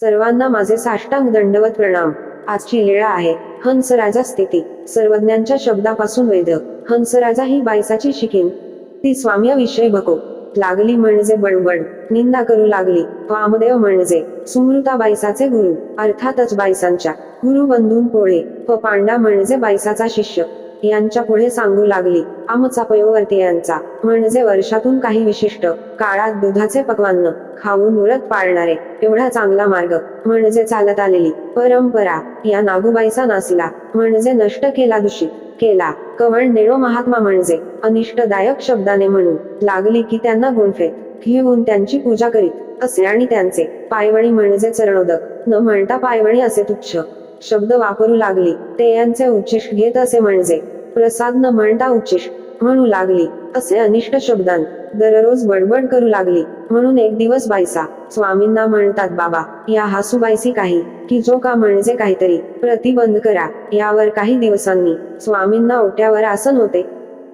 सर्वांना माझे साष्टांग दंडवत प्रणाम. आजची लीळा आहे हंसराजा स्थिती. सर्वज्ञांच्या शब्दापासून वेद हंसराजा ही बायसाची शिकीन. ती स्वाम्याविषयी बघो. लागली म्हणजे बडबड. निंदा करू लागली. वामदेव म्हणजे. सुमृता बायसाचे गुरु. अर्थातच बायसांच्या गुरु बंधून पोळे. व पांडा म्हणजे बायसाचा शिष्य. यांच्या पुढे सांगू लागली आमचा पयोवर्ती यांचा. म्हणजे वर्षातून काही विशिष्ट काळात दुधाचे पक्वान्न खाऊन व्रत पाळणारे एवढा चांगला मार्ग. म्हणजे चालत आलेली परंपरा या नागूबाईचा नासिला. म्हणजे नष्ट केला दूषित केला. कवण नेणो महात्मा म्हणजे अनिष्टदायक शब्दाने म्हणू लागली की त्यांना गुणफेत घेऊन त्यांची पूजा करीत असे आणि त्यांचे पायवणी म्हणजे चरणोदक. न म्हणता पायवणी असे तुच्छ शब्द वापरू लागली. ते यांचे उच्चिष्ट घेत असे म्हणजे प्रसाद न म्हणता उच्चिष्ट म्हणू लागली असे अनिष्ट शब्दांत दररोज बडबड करू लागली. म्हणून एक दिवस बायसा स्वामींना म्हणतात बाबा या हासूबाईसी काही की जो का म्हणजे काहीतरी प्रतिबंध करा यावर काही दिवसांनी स्वामींना ओट्यावर आसन होते.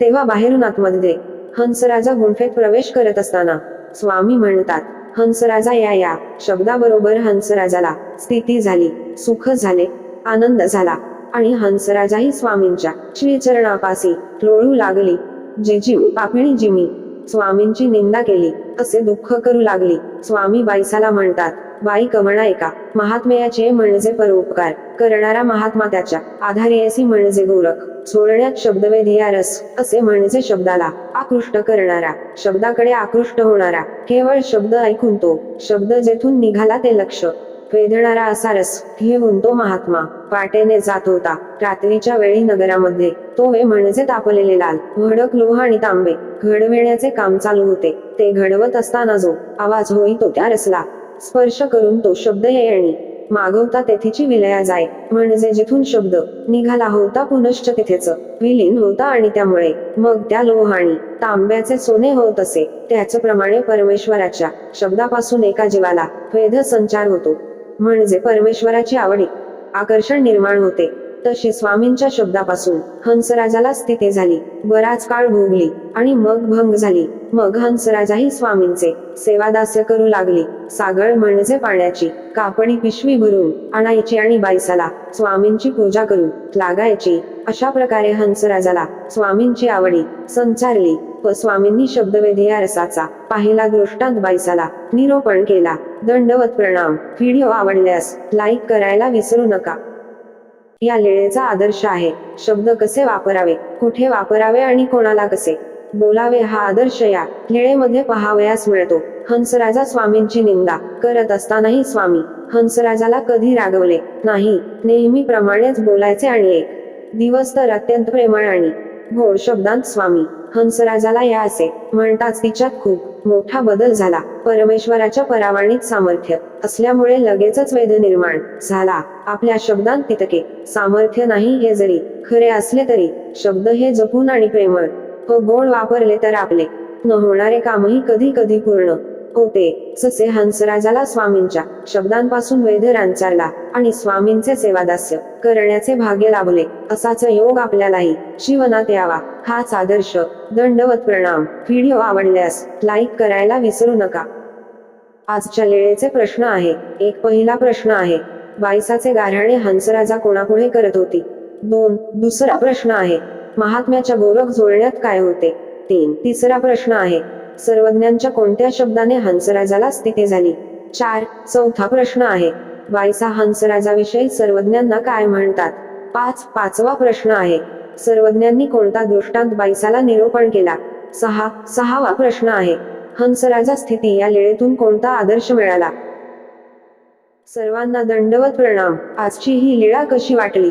तेव्हा बाहेरून आतमध्ये हंसराजा गुंफेत प्रवेश करत असताना स्वामी म्हणतात हंसराजा या या शब्दाबरोबर हंसराजाला स्थिती झाली सुख झाले आनंद झाला आणि हंसराजाही स्वामींच्या श्रीचरणापासी लोळू लागली. जिजीव पापिणी जिमी स्वामींची निंदा केली असे दुःख करू लागली. स्वामी बाईसाला म्हणतात बाई कमळा एका महात्म्याचे म्हणजे परोपकार करणारा महात्मा त्याच्या आधारेसी असी म्हणजे गोरख. सोडण्यात शब्दवेध या रस असे म्हणजे शब्दाला आकृष्ट करणारा. शब्दाकडे आकृष्ट होणारा. केवळ शब्द ऐकून तो शब्द जेथून निघाला ते लक्ष. वेदणारा असा रस घेऊन तो महात्मा. वाटेने जात होता. रात्रीच्या वेळी नगरामध्ये. तो वे म्हणजे तापलेले लाल भडक लोह आणि तांबे. घडविण्याचे काम चालू होते. ते घडवत असताना जो आवाज होई तो त्या रसला. स्पर्श करून तो शब्द येणी मागवता तेथेची विलया जाय. म्हणजे जिथून शब्द निघाला होता पुनश्च तिथेच. विलीन होता आणि त्यामुळे मग त्या लोहाणी तांब्याचे सोने होत असे. त्याचप्रमाणे परमेश्वराच्या शब्दापासून एका जीवाला वेध संचार होतो. म्हणजे परमेश्वराची आवडी आकर्षण निर्माण होते. तसे स्वामींच्या शब्दापासून हंसराजाला स्थिती झाली. बराच काळ भोगली आणि मग भंग झाली. मग हंसराजाही स्वामींचे सेवादास्य करू लागले. सागळ म्हणजे पाण्याची कापडी पिशवी भरून आणायची आणि बाईसाला स्वामींची पूजा करू लागायची. अशा प्रकारे हंसराजाला स्वामींची आवडी संचारली. व स्वामींनी शब्दवेधी या रसाचा पाहिला दृष्टांत बाईसाला निरोपण केला. दंडवत प्रणाम. व्हिडिओ आवडल्यास लाईक करायला विसरू नका. या लेळेचा आदर्श आहे. शब्द कसे वापरावे? कुठे वापरावे आणि कोणाला कसे? बोलावे हा आदर्श या लेळेमध्ये पहावयास मिळतो. हंसराजा स्वामींची निंदा करत असतानाही स्वामी हंसराजाला कधी रागवले नाही. नेहमीप्रमाणेच बोलायचे आणि एक दिवस तर अत्यंत प्रेमळ आणि गोड शब्दांत स्वामी. हंसराजाला या असे म्हणताच तिच्यात खूप मोठा बदल झाला. परमेश्वराच्या परावाणीत सामर्थ्य असल्यामुळे लगेचच वेद निर्माण झाला. आपल्या शब्दांत तितके सामर्थ्य नाही हे जरी खरे असले तरी शब्द हे जपून आणि प्रेमळ व गोड वापरले तर आपले न होणारे कामही कधी कधी पूर्ण होते. ससे हंसराजाला स्वामींच्या शब्दांपासून वेधरांचारला आणि स्वामींचे सेवादास्य करण्याचे भाग्य लाभले. असाच योग आपल्यालाही जीवनात यावा. हाच आदर्श दंडवत प्रणाम. व्हिडिओ आवडल्यास लाईक करायला विसरू नका. आजच्या लेळेचे प्रश्न आहे. एक पहिला प्रश्न आहे. बाईसाचे गाऱ्हाणे हंसराजा कोणापुढे करत होती? दोन. दुसरा प्रश्न आहे. महात्म्याच्या गोरख जोडण्यात काय होते? तीन. तिसरा प्रश्न आहे. सर्वज्ञांच्या कोणत्या शब्दाने हंसराजाला स्थिती झाली? चार चौथा प्रश्न आहे. वायसा हंसराजाविषयी सर्वज्ञांना काय म्हणतात? पाच पाचवा प्रश्न आहे. सर्वज्ञांनी कोणता दृष्टांत बाईसाला निरूपण केला? सहा सहावा प्रश्न आहे. हंसराजा स्थिती या लीळेतून कोणता आदर्श मिळाला? सर्वांना दंडवत प्रणाम. आजची ही लीळा कशी वाटली?